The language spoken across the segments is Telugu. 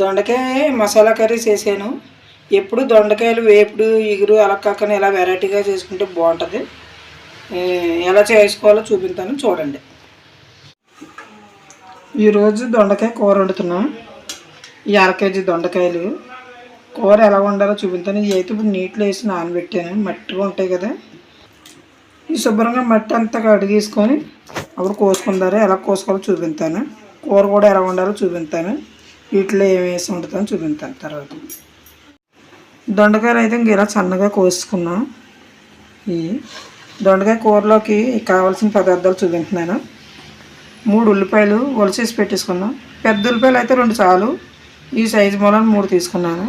దొండకాయ మసాలా కర్రీ చేశాను. ఎప్పుడు దొండకాయలు వేపుడు ఇగురు అలా కాకుండా ఇలా వెరైటీగా చేసుకుంటే బాగుంటుంది. ఎలా చేసుకోవాలో చూపిస్తాను చూడండి. ఈరోజు దొండకాయ కూర వండుతున్నాం. ఈ అర కేజీ దొండకాయలు. కూర ఎలా వండాలో చూపిస్తాను. ఇవి అయితే ఇప్పుడు నీటిలో వేసి నానబెట్టాను. మట్టిగా ఉంటాయి కదా. ఈ శుభ్రంగా మట్టి అంతా కడిగేసుకొని అప్పుడు కోసుకుందారు ఎలా కోసుకోవాలో చూపిస్తాను. కూర కూడా ఎలా వండాలో చూపిస్తాను. వీటిలో ఏమి వేసి ఉంటుందని చూపిస్తాను తర్వాత. దొండకాయలు అయితే ఇంక ఇలా సన్నగా కోసుకున్నాం. ఈ దొండకాయ కూరలోకి కావాల్సిన పదార్థాలు చూపించున్నాను మూడు ఉల్లిపాయలు ఒలిసేసి పెట్టేసుకున్నాం. పెద్ద ఉల్లిపాయలు అయితే రెండు చాలు. ఈ సైజు మూలని మూడు తీసుకున్నాను.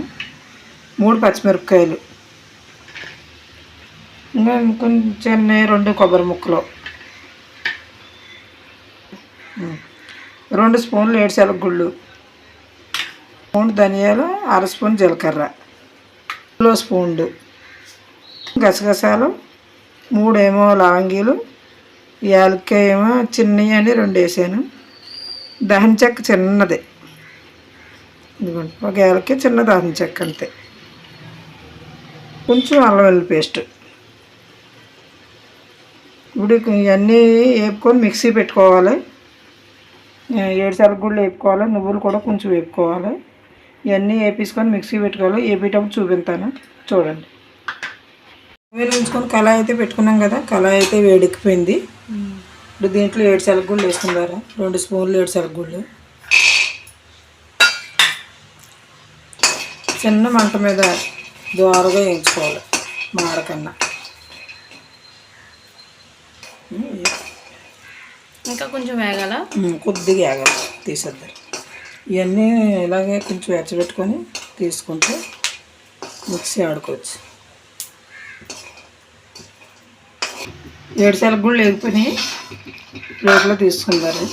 మూడు పచ్చిమిరపకాయలు. ఇంకా కొంచెం రెండు కొబ్బరి ముక్కలు. రెండు స్పూన్లు ఏడు గుళ్ళు. స్పూన్ ధనియాలు అర స్పూన్ జీలకర్ర. కిలో స్పూన్లు గసగసాలు మూడేమో లవంగీలు యాలక్కాయ ఏమో చిన్నవి అని రెండు వేసాను. దహన చెక్క చిన్నది. ఇదిగోండి ఒక యాలక్కాయ చిన్న దహన చెక్క అంతే. కొంచెం అల్లం వెల్లుల్లి పేస్ట్. ఇప్పుడు ఇవన్నీ వేపుకొని మిక్సీ పెట్టుకోవాలి. ఏడు సార్లు కూడా వేపుకోవాలి నువ్వులు కూడా కొంచెం వేపుకోవాలి. ఇవన్నీ వేపించుకొని మిక్సీ పెట్టుకోవాలి. వేపేటప్పుడు చూపిస్తాను చూడండి. వేరు ఉంచుకొని కళాయి అయితే పెట్టుకున్నాం కదా కళాయి అయితే వేడెక్కిపోయింది. ఇప్పుడు దీంట్లో ఏడు శనగగుళ్ళు వేసుకున్నారా రెండు స్పూన్లు ఏడు శనగగుళ్ళు. చిన్న మంట మీద దోరగా వేయించుకోవాలి మాడకన్నా. ఇంకా కొంచెం వేగాల? కొద్దిగా ఆగాలి తీసేద్దారు ఇవన్నీ ఇలాగే కొంచెం ఎచ్చబెట్టుకొని తీసుకుంటే మిక్సీ ఆడుకోవచ్చు. ఏడు సెలవు కూడా లేకపోయినాయి ప్లేట్లో తీసుకుంటారు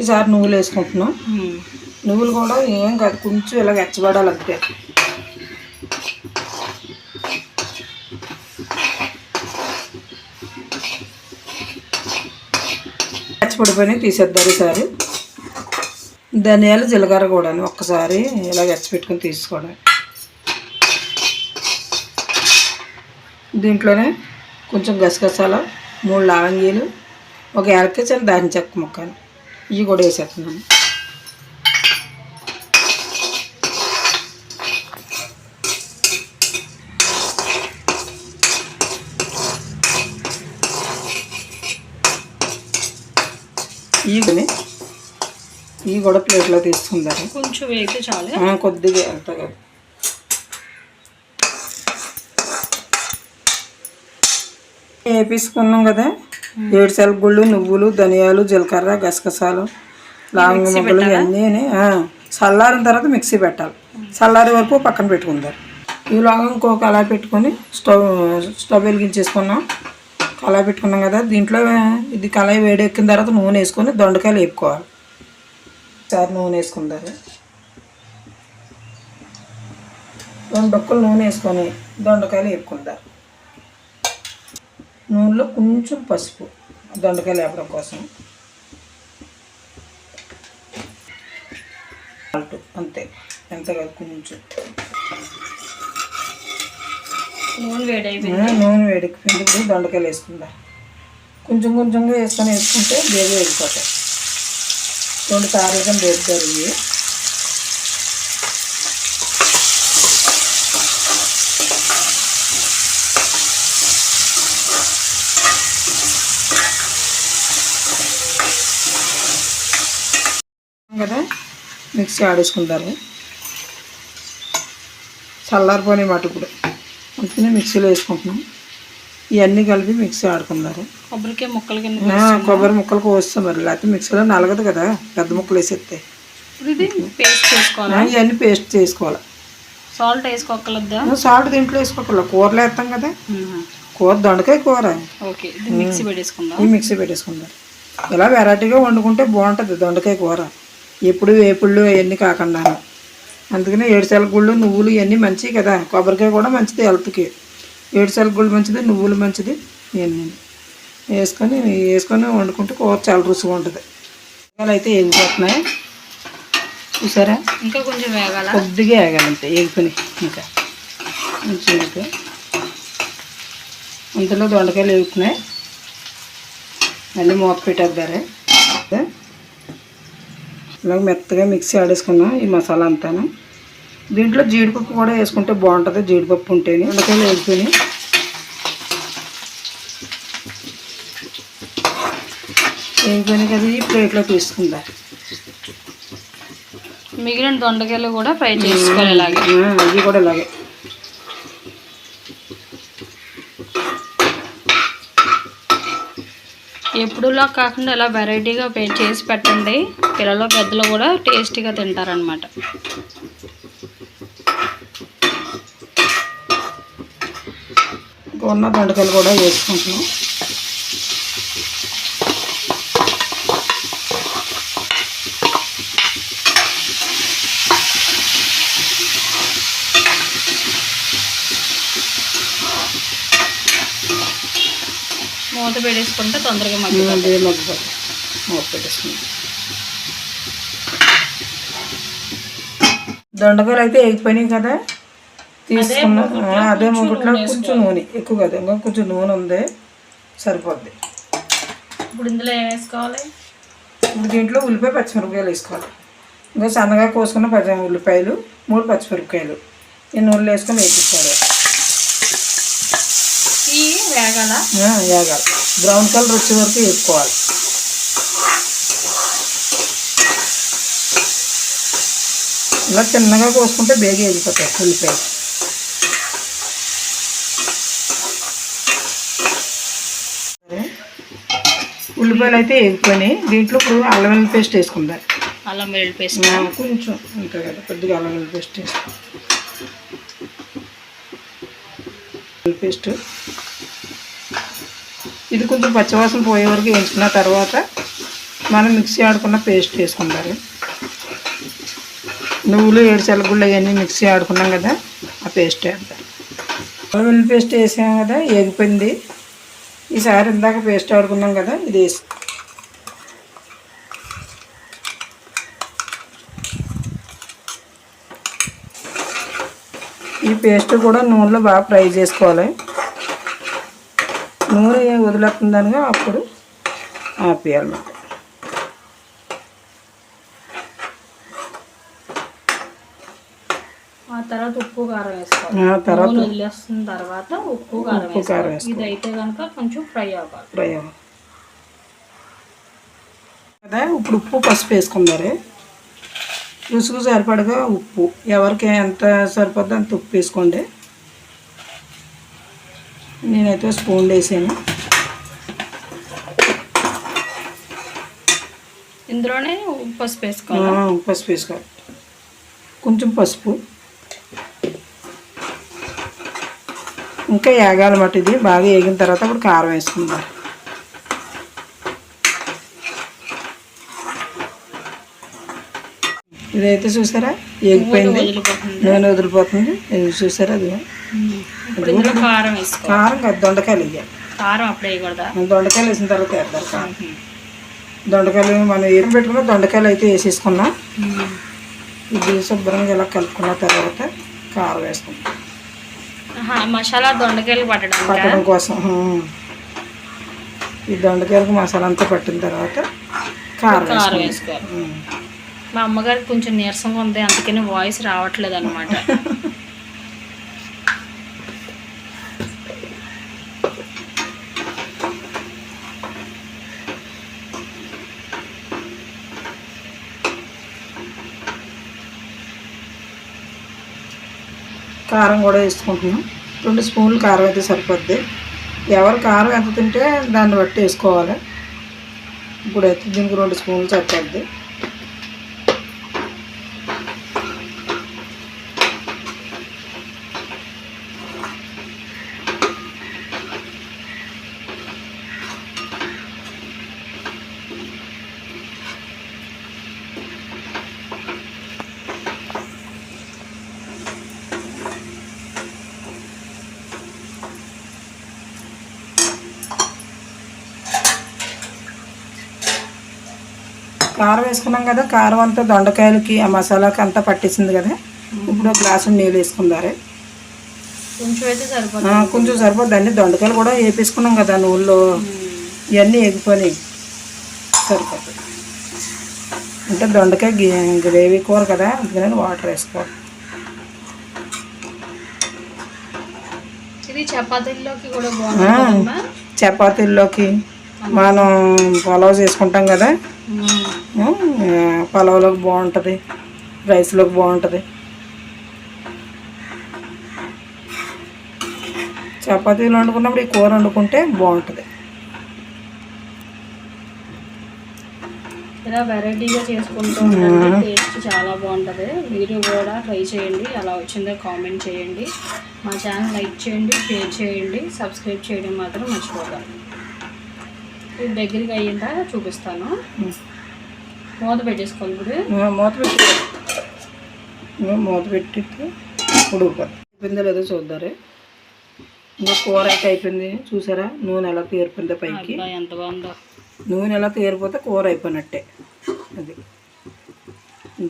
ఈసారి నువ్వులు వేసుకుంటున్నాం నువ్వులు కూడా ఏం కాదు కొంచెం ఇలాగ ఎచ్చబడాలి అంతే. పచ్చిపడిపోయినాయి తీసేద్దారు ఈసారి. ధనియాలు జీలకర్ర కూడా ఒక్కసారి ఇలా పెట్టుకొని తీసుకోవడం. దీంట్లోనే కొంచెం గసగసాల మూడు లవంగీలు ఒక యాలక్కాయ చిన్న దాని చెక్క ముక్కలు ఇవి కూడా వేసేస్తున్నాను ఇవి కూడా ఇవి కూడా ప్లేట్లో తీసుకుందారు కొంచెం వేగితే చాలు. కొద్దిగా అంత కాదు. వేపించుకున్నాం కదా. ఏడు గుళ్ళు నువ్వులు ధనియాలు జీలకర్ర గసగసాలు లవంగ ముక్కలు ఇవన్నీ చల్లారిన తర్వాత మిక్సీ పెట్టాలి. చల్లారి వరకు పక్కన పెట్టుకుంటారు ఈలోగా ఇంకో కళాయి పెట్టుకొని స్టవ్ స్టవ్ వెలిగించేసుకున్నాం. కళాయి పెట్టుకున్నాం కదా. దీంట్లో ఇది కళాయి వేడెక్కిన తర్వాత నూనె వేసుకొని దొండకాయలు వేపుకోవాలి. ఒకసారి నూనె వేసుకుంటారు. రెండు డొక్కలు నూనె వేసుకొని దొండకాయలు వేపుకుంటారు. నూనెలో కొంచెం పసుపు దొండకాయలు వేపడం కోసం. సాల్ట్ అంతే ఎంత కాదు కొంచెం. నూనె వేడైపోయింది. నూనె వేడెక్కిపోయింది ఇప్పుడు దొండకాయలు వేసుకుందాం కొంచెం కొంచెంగా వేసుకొని వేసుకుంటే బేగా వేగిపోతాయి రెండు సార్లు కానీ ఇవి. కదా? మిక్సీ ఆడేసుకుంటారు. చల్లారిపోయినాయి మాట ఇప్పుడు అందుకనే మిక్సీలో వేసుకుంటున్నాం. ఇవన్నీ కలిపి మిక్సీ ఆడుకున్నారు కొబ్బరికాయ ముక్కలు కింద కొబ్బరి ముక్కలు కోస్తాం మరి. లేకపోతే మిక్సీలో నలగదు కదా పెద్ద ముక్కలు వేసేస్తే. ఇవన్నీ పేస్ట్ చేసుకోవాలి? సాల్ట్ వేసుకోగలద్దా సాల్ట్ దీంట్లో వేసుకోవాలి కూరలో వేస్తాం కదా. కూర దొండకాయ కూర. ఓకే మిక్సీ పెట్టేసుకుందాం? ఈ మిక్సీ పెట్టేసుకుంటారు. ఇలా వెరైటీగా వండుకుంటే బాగుంటుంది దొండకాయ కూర. ఎప్పుడు వేపుళ్ళు అవన్నీ కాకుండా అందుకనే ఏడుసాల గుళ్ళు నువ్వులు ఇవన్నీ మంచివి కదా. కొబ్బరికాయ కూడా మంచిది హెల్త్కి ఏడుసాల గుళ్ళు మంచిది నువ్వులు మంచిది ఇవన్నీ వేసుకొని వేసుకొని వండుకుంటే కూర చాలా రుచిగా ఉంటుంది. ఇవాళ అయితే ఎగిపోతున్నాయి చూసారా? ఇంకా కొంచెం వేగాల? కొద్దిగా వేగాలంతే ఎగిపోయి ఇంకా. కొంచెం ఇంకా. ఇంతలో దొండకాయలు ఎగుతున్నాయి మళ్ళీ మూత పెట్టేద్దారే. ఇలాగ మెత్తగా మిక్సీ ఆడేసుకున్నాం ఈ మసాలా అంతాను. దీంట్లో జీడిపప్పు కూడా వేసుకుంటే బాగుంటుంది జీడిపప్పు ఉంటేనే. దొండకాయలు వేసుకొని. వేగిపోయిన కదా ఈ ప్లేట్లో తీసుకుందా? మిగిలిన దొండకాయలు కూడా ఫ్రై చేసుకోవాలి ఇలాగే. ఇది కూడా ఇలాగే. ఎప్పుడులా కాకుండా ఇలా వెరైటీగా పే- చేసి పెట్టండి. పిల్లలు పెద్దలు కూడా టేస్టీగా తింటారనమాట ఉన్న దొండకాయలు కూడా వేసుకుంటున్నాం. మూత పెట్టేసుకుంటే తొందరగా మగ్గి అదే మగ్గిపోతుంది మూత పెట్టేసుకున్నాం దొండకాయలు అయితే ఎగిపోయినాయి కదా. తీసుకున్నా అదే ముగ్గుట్లో కొంచెం నూనె ఎక్కువ కదా ఇంకా కొంచెం నూనె ఉంది సరిపోద్ది. ఇప్పుడు ఇందులో ఏం వేసుకోవాలి? ఇప్పుడు దీంట్లో ఉల్లిపాయ పచ్చిమిరపకాయలు వేసుకోవాలి. ఇంకా సన్నగా కోసుకున్న పచ్చి ఉల్లిపాయలు మూడు పచ్చిమిరపకాయలు ఈ నూనెలో వేసుకొని వేపిస్తారు ఈ వేగాల? వేగాలి. బ్రౌన్ కలర్ వచ్చే వరకు వేసుకోవాలి. ఇలా చిన్నగా కోసుకుంటే బేగ వేగిపోతాయి ఉల్లిపాయలు. ఉల్లిపాయలు అయితే వేగిపోయినాయి దీంట్లో ఇప్పుడు అల్లం వెల్లుల్లి పేస్ట్ వేసుకుందాం. అల్లం వెల్లుల్లి పేస్ట్ కొంచెం అంతే కదా కొద్దిగా అల్లం వెల్లుల్లి పేస్ట్ వేసుకో వెల్లుల్లి పేస్ట్. ఇది కొంచెం పచ్చివాసన పోయే వరకు వేయించుకున్న తర్వాత మనం మిక్సీ ఆడుకున్న పేస్ట్ వేసుకుంటారు నువ్వులు ఏడుచల్ల గుళ్ళు అవన్నీ మిక్సీ ఆడుకున్నాం కదా ఆ పేస్ట్ వేద్దాం. వెల్లుల్లి పేస్ట్ వేసాం కదా ఎగిపోయింది ఈసారి ఇందాక పేస్ట్ ఆడుకున్నాం కదా ఇది వేసి. ఈ పేస్ట్ కూడా నూనెలో బాగా ఫ్రై చేసుకోవాలి. నూనె వదిలేస్తుందనగా అప్పుడు ఆపేయాలన్నమాట ఆ తర్వాత ఉప్పు కారం వేసుకోవాలి. ఆ తర్వాత నూనె వదిలేస్తున్న తర్వాత ఉప్పు కారం వేసుకోవాలి. ఇది అయితే కనుక కొంచెం ఫ్రై అవ్వాలి. ఫ్రై అవ్వాలి. కదా ఇప్పుడు ఉప్పు పసుపు వేసుకున్నారు రుసుకు సరిపడగా ఉప్పు. ఎవరికి ఎంత సరిపోద్దో అంత ఉప్పు వేసుకోండి. నేనైతే స్పూన్ వేసాను. ఇందులోనే పసుపు వేసుకోవాలి. పసుపు వేసుకోవాలి. కొంచెం పసుపు. ఇంకా వేగాలన్నమాట ఇది. బాగా వేగిన తర్వాత ఇప్పుడు కారం వేసుకుందాం. ఇదైతే చూసారా? వదిలిపోతుంది నూనె వదిలిపోతుంది. ఇది చూసారా అది? కారం కారం కాదు దొండకాయలు వేయాలి. కారం అప్పుడే వేయకూడదా? దొండకాయలు వేసిన తర్వాత వేద్దాం కారం. దొండకాయలు మనం ఏం పెట్టుకున్న దొండకాయలు అయితే వేసేసుకున్నాం. ఇది శుభ్రంగా ఇలా కలుపుకున్న తర్వాత కారం వేసుకుంటాం మసాలా దొండకాయలు పట్టడానికి? పట్టడం కోసం. ఈ దొండకాయలకు మసాలా అంతా పట్టిన తర్వాత కారం వేసుకోవాలి. మా అమ్మగారికి కొంచెం నీరసంగా ఉంది అందుకని వాయిస్ రావట్లేదు అనమాట కారం కూడా వేసుకుంటున్నాం. రెండు స్పూన్లు కారం అయితే సరిపోద్ది. ఎవరు కారం ఎంత తింటే దాన్ని బట్టి వేసుకోవాలి. ఇప్పుడైతే దీనికి రెండు స్పూన్లు సరిపోద్ది. కారం వేసుకున్నాం కదా కారం అంతా దొండకాయలకి ఆ మసాలాకి అంతా పట్టేసింది కదా. ఇప్పుడు ఒక గ్లాసు నీళ్ళు వేసుకుందారే. కొంచెం అయితే సరిపోతుంది. కొంచెం సరిపోద్దండి దొండకాయలు కూడా వేపేసుకున్నాం కదా నూనెలో ఇవన్నీ ఎగిపోయినాయి సరిపోతుంది అంటే దొండకాయ గ్రేవీ కూర కదా అందుకని వాటర్ వేసుకోవాలి. చపాతీల్లోకి కూడా? చపాతీల్లోకి. మనం పలావ్ చేసుకుంటాం కదా. పలావ్లోకి బాగుంటుంది. రైస్లోకి బాగుంటుంది. చపాతీలు వండుకున్నప్పుడు ఈ కూర వండుకుంటే బాగుంటుంది. ఇలా వెరైటీగా చేసుకుంటూ టేస్ట్ చాలా బాగుంటుంది. మీరు కూడా ట్రై చేయండి. ఎలా వచ్చిందో కామెంట్ చేయండి. మా ఛానల్ లైక్ చేయండి షేర్ చేయండి. సబ్స్క్రైబ్ చేయడం మాత్రం మర్చిపోకండి. ఇది దగ్గరికి అయ్యిందా చూపిస్తాను. మూత పెట్టేసుకోవాలి ఇప్పుడు. మూత పెట్టి. మూత పెట్టి ఉడుకుపోతుంది అయిపోయిందో లేదో చూద్దారే ఇంకా కూర అయితే అయిపోయింది. చూసారా? నూనె ఎలా తీరిపోయిందో పైకి. ఎంత బాగుందో. నూనె ఎలా తీరిపోతే కూర అయిపోయినట్టే. అది.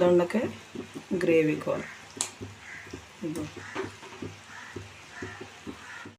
దొండకాయ గ్రేవీ కూర.